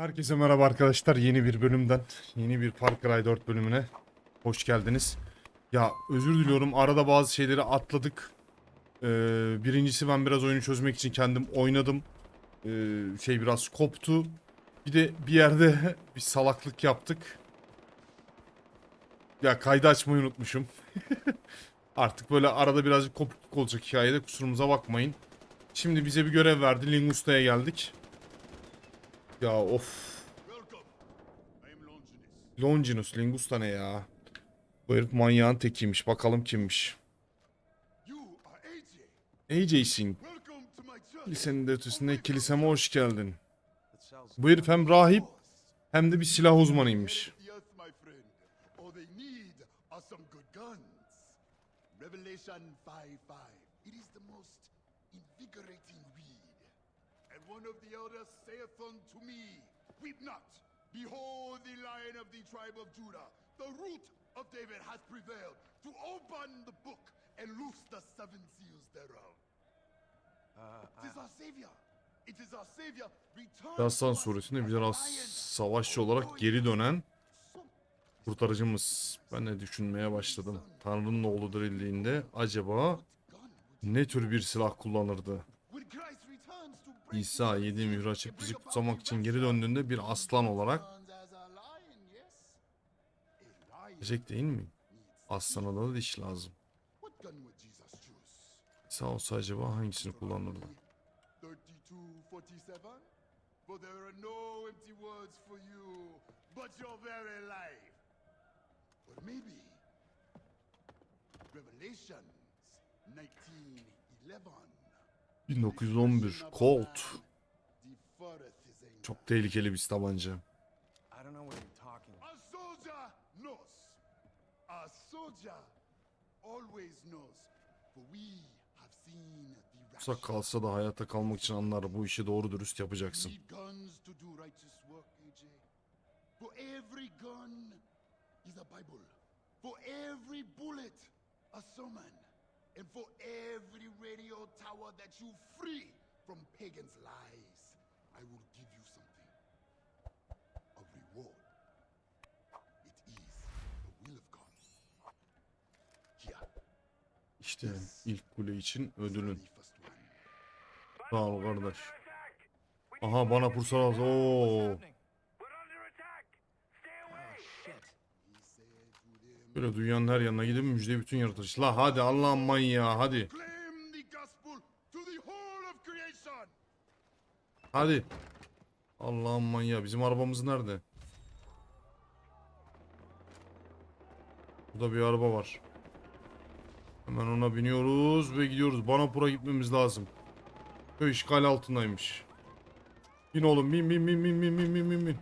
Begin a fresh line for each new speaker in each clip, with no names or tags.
Herkese merhaba arkadaşlar. Yeni bir bölümden, yeni bir Far Cry 4 bölümüne hoş geldiniz. Ya özür diliyorum arada bazı şeyleri atladık. Ee, birincisi ben biraz oyunu çözmek için kendim oynadım. Ee, şey biraz koptu. Bir de bir yerde bir salaklık yaptık. Ya kaydı açmayı unutmuşum. Artık böyle arada birazcık kopukluk olacak hikayede kusurumuza bakmayın. Şimdi bize bir görev verdi. Lingusta'ya geldik. Ya of.
Longinus,
Lingusta ne ya? Bu herif manyağın tekiymiş. Bakalım kimmiş. AJ'sin. Kilisenin de ötesinde kiliseme hoş geldin. Bu herif hem rahip hem de bir silah uzmanıymış.
Revelation 5:5. It is the most invigorating one of the elders saith unto me, Weep not. Behold, the lion of the tribe of Judah, the root of David, has prevailed to open the book and loose the seven seals thereof.
uh,
It is our Savior. It is our Savior. Return
Dastan suresinde
lion.
savaşçı olarak geri dönen kurtarıcımız. Ben de düşünmeye başladım. Tanrı'nın oğlu dirildiğinde acaba ne tür bir silah kullanırdı? İsa yedi mühür açıp bizi kutsamak için geri döndüğünde bir aslan olarak gelecek değil mi? Aslana da diş lazım. İsa olsa acaba hangisini kullanırdı?
3247? For there are no empty words for you, but your very life. Or maybe Revelations 1911.
1911 Colt. Çok tehlikeli bir tabanca. Uzak kalsa da hayata kalmak için anlar bu işi doğru dürüst yapacaksın.
For every bullet a sermon. And for every radio tower that you free from pagans' lies, I will give you something. A reward. It is the will of God. Here,
İşte ilk kule için ödülün. Sağ ol kardeş. Aha bana pursar Oo. Böyle dünyanın her yanına gidip müjdeyi bütün yaratıcı. La hadi Allah'ın manyağı hadi. Hadi. Allah'ın manyağı. Bizim arabamız nerede? Burada bir araba var. Hemen ona biniyoruz ve gidiyoruz. Banapur'a gitmemiz lazım. Köy işgal altındaymış. Bin oğlum bin bin bin bin bin bin bin bin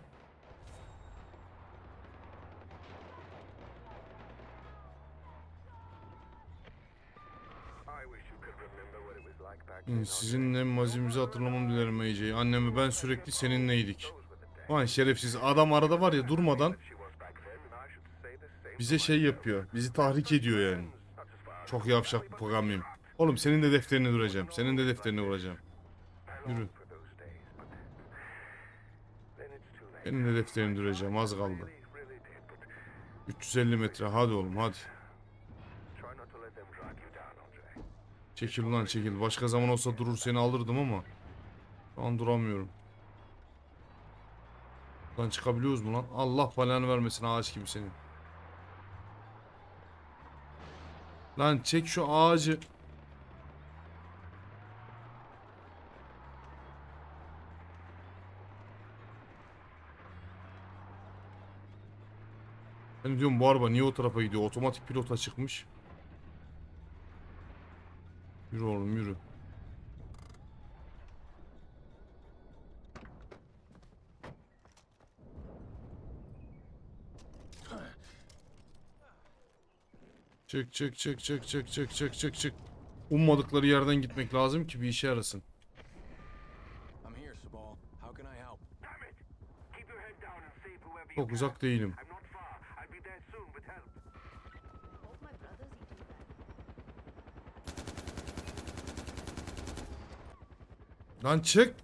Sizinle mazimizi hatırlamam dilerim AJ. Annem ve ben sürekli seninleydik. Ulan şerefsiz adam arada var ya durmadan bize şey yapıyor. Bizi tahrik ediyor yani. Çok yavşak bir programlıyım. Oğlum senin de defterine duracağım. Senin de defterine vuracağım. Yürü. Benim de defterine duracağım. Az kaldı. 350 metre. Hadi oğlum hadi. Çekil lan çekil. Başka zaman olsa durur seni alırdım ama. Şu an duramıyorum. Lan çıkabiliyoruz mu lan? Allah belanı vermesin ağaç gibi senin. Lan çek şu ağacı. Ben diyorum bu araba niye o tarafa gidiyor? Otomatik pilota çıkmış. Yürü oğlum yürü. Çık çık çık çık çık çık çık çık çık. Ummadıkları yerden gitmek lazım ki bir işe yarasın.
I'm here, Sabal. How can I help?
Damn it! Keep your head down and save whoever you
Çok
can.
uzak değilim.
I'm not far. I'll be there soon with help.
Hope my brother's eating better.
Lan çık.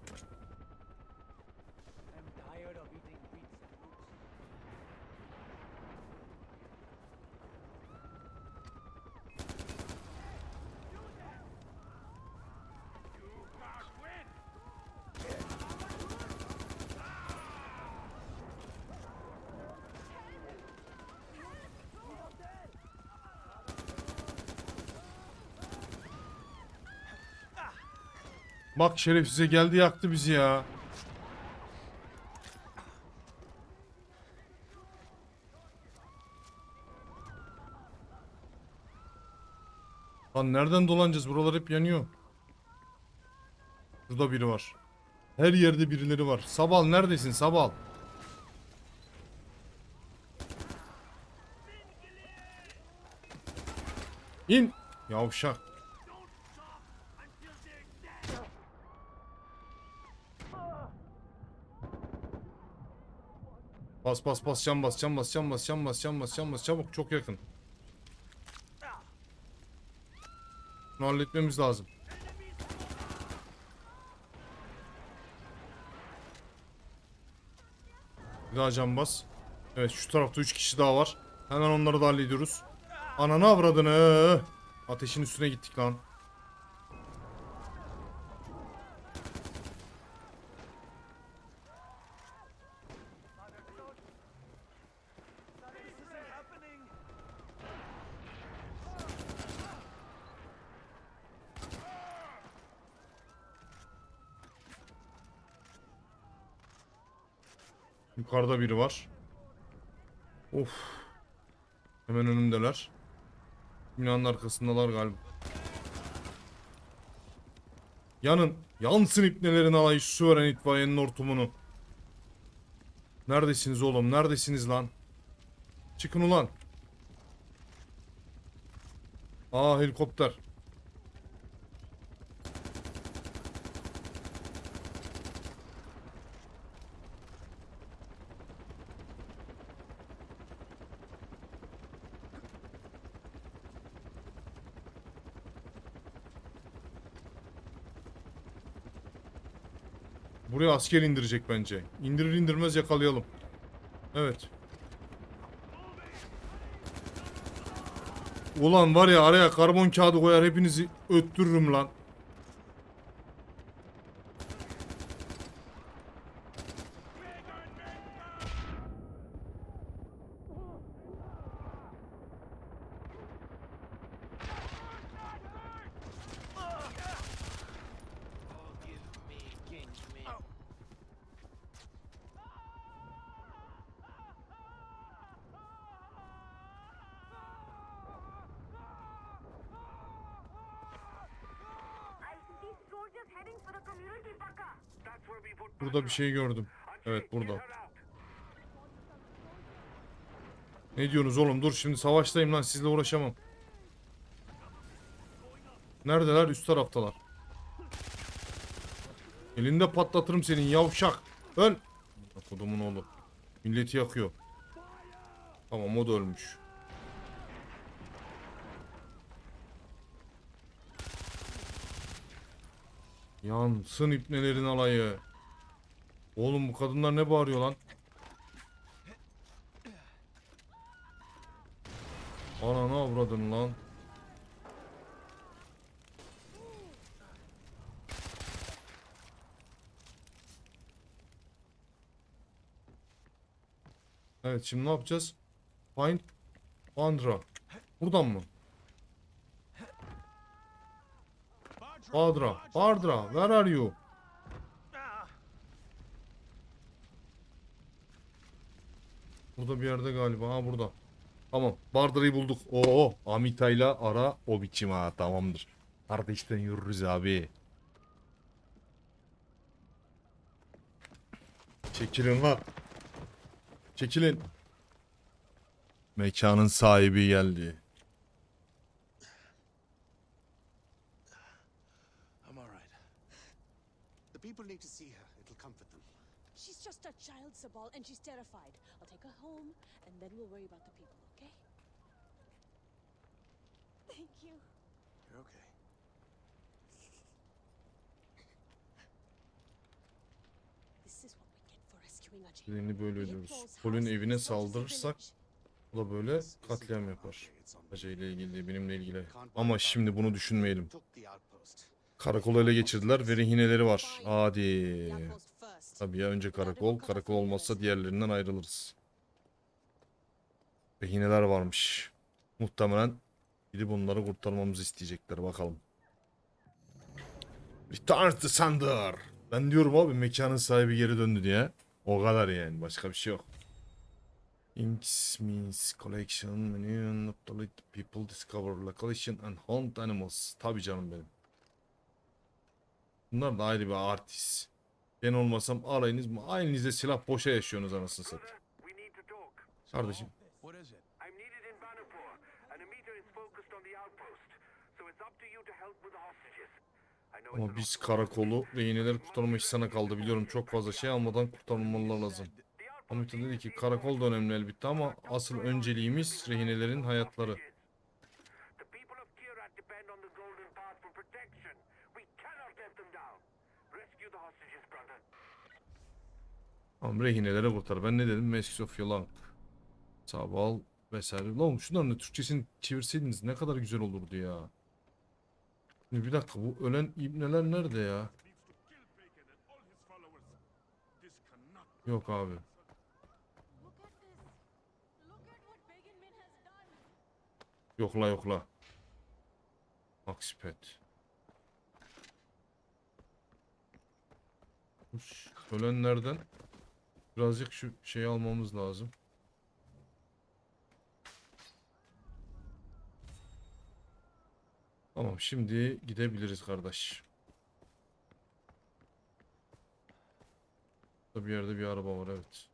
Bak şerefsize geldi yaktı bizi ya. Lan nereden dolanacağız? Buralar hep yanıyor. Burada biri var. Her yerde birileri var. Sabal neredesin Sabal? İn. Yavşak. Bas bas bas cam bas cam bas cam bas cam bas cam bas cam bas çabuk çok yakın. Bunu halletmemiz lazım. Bir daha cam bas. Evet şu tarafta 3 kişi daha var. Hemen onları da hallediyoruz. Ananı avradını. Ateşin üstüne gittik lan. Yukarıda biri var. Of. Hemen önümdeler. Binanın arkasındalar galiba. Yanın. Yansın ipnelerin alayı süveren itfaiyenin ortumunu. Neredesiniz oğlum? Neredesiniz lan? Çıkın ulan. Aa helikopter. Buraya asker indirecek bence. İndirir indirmez yakalayalım. Evet. Ulan var ya araya karbon kağıdı koyar hepinizi öttürürüm lan. Burada bir şey gördüm. Evet burada. Ne diyorsunuz oğlum? Dur şimdi savaştayım lan sizle uğraşamam. Neredeler? Üst taraftalar. Elinde patlatırım senin yavşak. Öl. Kodumun oğlu. Milleti yakıyor. Tamam o da ölmüş. Yansın ipnelerin alayı. Oğlum bu kadınlar ne bağırıyor lan? Ananı avradın lan. Evet şimdi ne yapacağız? Find Bandra. Buradan mı? Badra. Bardra. Where are you? Burada bir yerde galiba. Ha burada. Tamam. Bardra'yı bulduk. Oo, Amita'yla ara o biçim ha. Tamamdır. Kardeşten yürürüz abi. Çekilin lan. Çekilin. Mekanın sahibi geldi.
Need to see her. It'll comfort them.
She's just a child, Sabal, and she's terrified. I'll take her home, and then we'll worry about the people, okay? Thank you.
You're okay.
This is what we get for rescuing Ajay.
Birini böyle.
Paul's
Pol'ün evine saldırırsak o da böyle katliam yapar. Acı ile ilgili, benimle ilgili. Ama şimdi bunu düşünmeyelim.
The.
Karakolu ele geçirdiler ve rehineleri var. Hadi.
The.
Tabii ya önce karakol. Karakol olmazsa diğerlerinden ayrılırız. Rehineler varmış. Muhtemelen biri bunları kurtarmamızı isteyecekler bakalım. Return to sender. Ben diyorum abi mekanın sahibi geri döndü diye. O kadar yani. Başka bir şey yok. Inks means collection, menu, people discover location and hunt animals. Tabi canım benim. Bunlar da ayrı bir artist. Ben olmasam alayınız mı? Ailenizde silah boşa yaşıyorsunuz anasını satayım. Kardeşim. Ama biz karakolu rehineleri kurtarma işi sana kaldı. Biliyorum çok fazla şey almadan kurtarmaları lazım. Amita dedi ki karakol da önemli elbette ama asıl önceliğimiz rehinelerin hayatları.
The people of Kirat depend on the Golden Path for protection. We cannot let them down. Rescue the hostages, brother.
Tamam rehineleri kurtar. Ben ne dedim? Masks of Yolang. Sabal vesaire. Lan şunların da Türkçesini çevirseydiniz ne kadar güzel olurdu ya. Şimdi bir dakika bu ölen ibneler nerede ya? Yok abi.
Look at this.
Ölenlerden birazcık şu şeyi almamız lazım. Tamam şimdi gidebiliriz kardeş. Burada bir yerde bir araba var evet.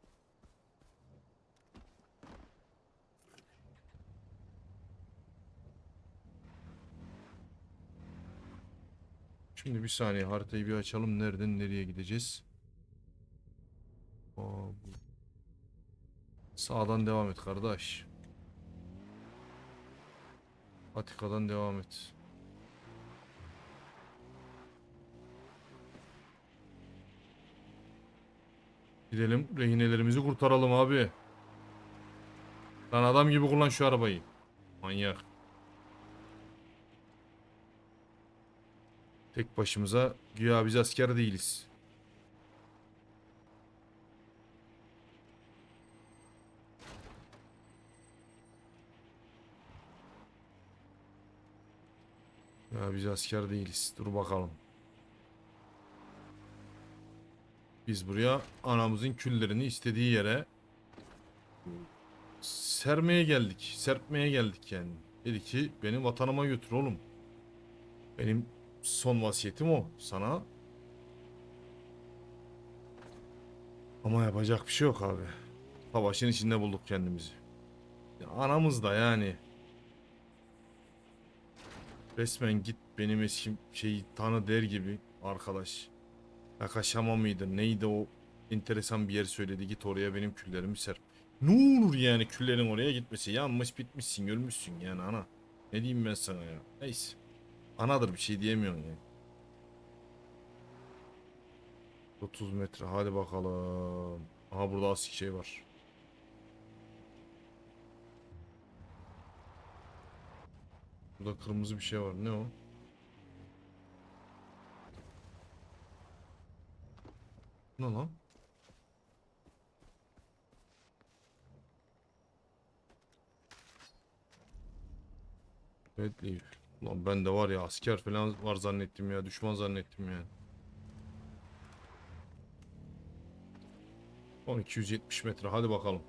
Şimdi bir saniye haritayı bir açalım. Nereden nereye gideceğiz? Aa, bu- Sağdan devam et kardeş. Patika'dan devam et. Gidelim rehinelerimizi kurtaralım abi. Lan adam gibi kullan şu arabayı. Manyak. Tek başımıza güya biz asker değiliz. Ya biz asker değiliz. Dur bakalım. Biz buraya anamızın küllerini istediği yere sermeye geldik. Serpmeye geldik yani. Dedi ki beni vatanıma götür oğlum. Benim son vasiyetim o sana. Ama yapacak bir şey yok abi. Savaşın içinde bulduk kendimizi. Ya anamız da yani. Resmen git benim eski şeyi tanı der gibi arkadaş. Yakaşama mıydı neydi o enteresan bir yer söyledi git oraya benim küllerimi ser. Ne olur yani küllerin oraya gitmesi yanmış bitmişsin ölmüşsün yani ana. Ne diyeyim ben sana ya. Neyse. Anadır bir şey diyemiyorsun yani. 30 metre hadi bakalım. Aha burada asik şey var. Burada kırmızı bir şey var. Ne o? Ne lan? Red. Ulan ben de var ya asker falan var zannettim ya. Düşman zannettim yani. 1270 metre hadi bakalım.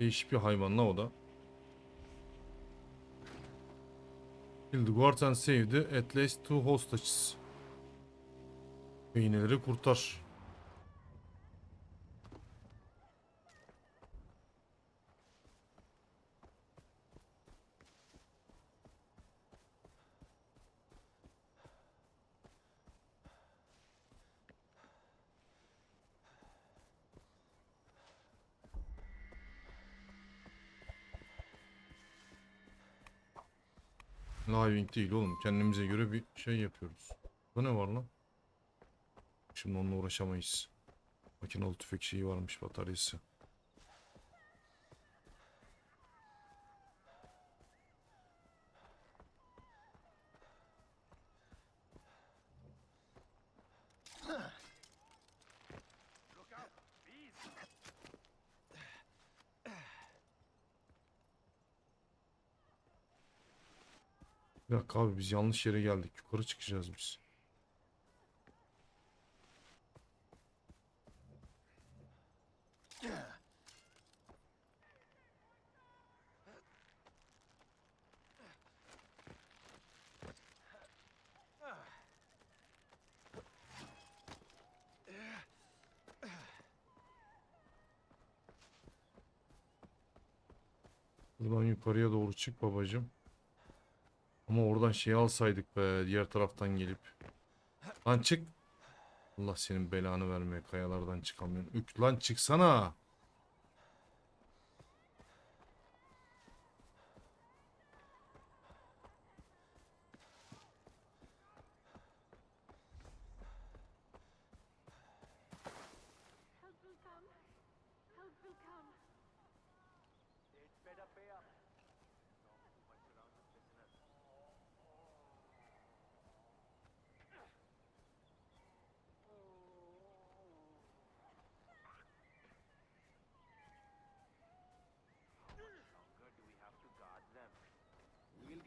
Değişik bir hayvan la o da. Kill the guards and save the at least two hostages. Beyneleri kurtar. Değil oğlum. Kendimize göre bir şey yapıyoruz. Bu ne var lan? Şimdi onunla uğraşamayız. Makinalı tüfek şeyi varmış bataryası. Dakika abi biz yanlış yere geldik. Yukarı çıkacağız biz. Buradan yukarıya doğru çık babacım. Ama oradan şey alsaydık be diğer taraftan gelip. Lan çık. Allah senin belanı vermeye kayalardan çıkamıyorsun. Ük lan çıksana.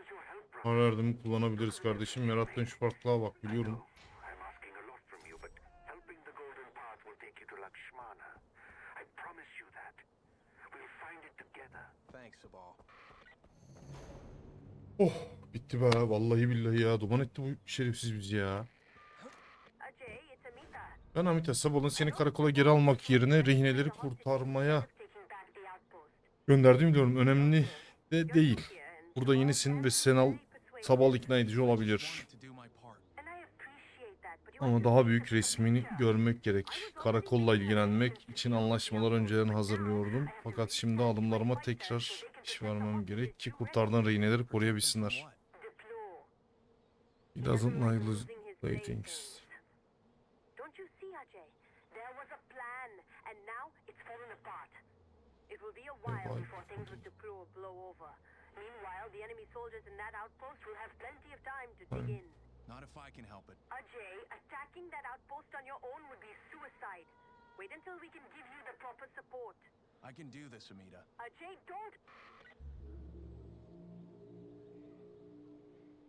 use your help, brother.
Para yardımı kullanabiliriz kardeşim. Yarattığın şu farklılığa bak biliyorum.
Thanks, Sabal.
Oh bitti be vallahi billahi ya. Duman etti bu şerefsiz bizi ya. Ben Amita Sabal'ın seni karakola geri almak yerine rehineleri kurtarmaya gönderdiğimi diyorum. Önemli de değil. Burada yenisin ve Senal Sabal ikna edici olabilir. Ama daha büyük resmini görmek gerek. Karakolla ilgilenmek için anlaşmalar önceden hazırlıyordum. Fakat şimdi adımlarıma tekrar iş vermem gerek ki kurtardığın rehineleri koruyabilsinler. He doesn't like those things.
Don't you see, Ajay? There was a plan, and now it's fallen apart. It will be a while before things with Diplo blow over. Meanwhile, the enemy soldiers in that outpost will have plenty of time to dig in.
Not if I can help it.
Ajay, attacking that outpost on your own would be suicide. Wait until we can give you the proper support.
I can do this, Amita.
Ajay, don't.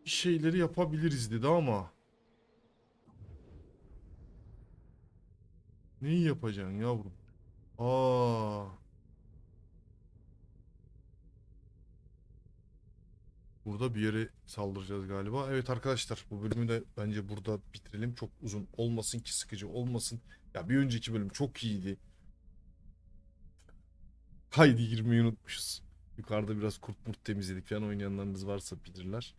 Bir şeyleri yapabiliriz dedi ama. Neyi yapacaksın yavrum? Aa. Burada bir yere saldıracağız galiba. Evet arkadaşlar bu bölümü de bence burada bitirelim. Çok uzun olmasın ki sıkıcı olmasın. Ya bir önceki bölüm çok iyiydi. Haydi girmeyi unutmuşuz. Yukarıda biraz kurt murt temizledik falan oynayanlarınız varsa bilirler.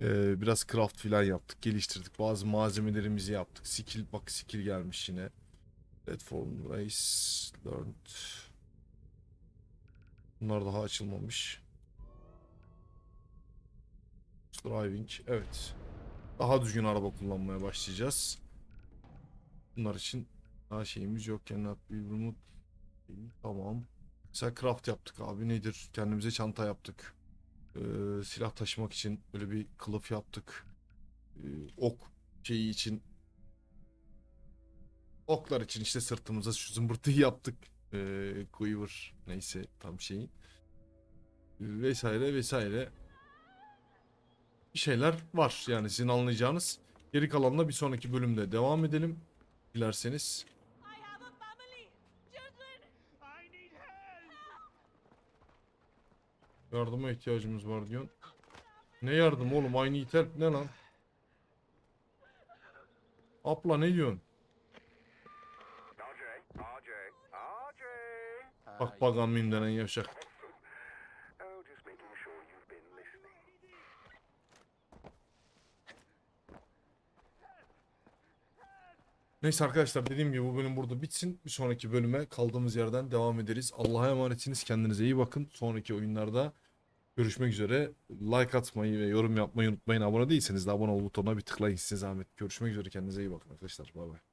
Ee, biraz craft falan yaptık, geliştirdik. Bazı malzemelerimizi yaptık. Skill, bak skill gelmiş yine. Platform Race Learned. Bunlar daha açılmamış. Driving, evet. Daha düzgün araba kullanmaya başlayacağız. Bunlar için daha şeyimiz yok. Cannot be removed. Tamam. Mesela craft yaptık abi nedir? Kendimize çanta yaptık. Ee, silah taşımak için böyle bir kılıf yaptık. Ee, ok şeyi için oklar için işte sırtımıza şu zımbırtıyı yaptık. Ee, quiver neyse tam şeyin. Vesaire vesaire. Bir şeyler var yani sizin anlayacağınız. Geri kalanla bir sonraki bölümde devam edelim. Dilerseniz.
I have a family! Children!
I need help!
Yardıma ihtiyacımız var diyorsun. Ne yardım oğlum? Aynı ithal ne lan? Abla ne diyorsun? Bak bakalım mıyım denen yavşak. Neyse arkadaşlar dediğim gibi bu bölüm burada bitsin. Bir sonraki bölüme kaldığımız yerden devam ederiz. Allah'a emanetsiniz. Kendinize iyi bakın. Sonraki oyunlarda görüşmek üzere. Like atmayı ve yorum yapmayı unutmayın. Abone değilseniz de abone ol butonuna bir tıklayın size zahmet. Görüşmek üzere. Kendinize iyi bakın arkadaşlar. Bay bay.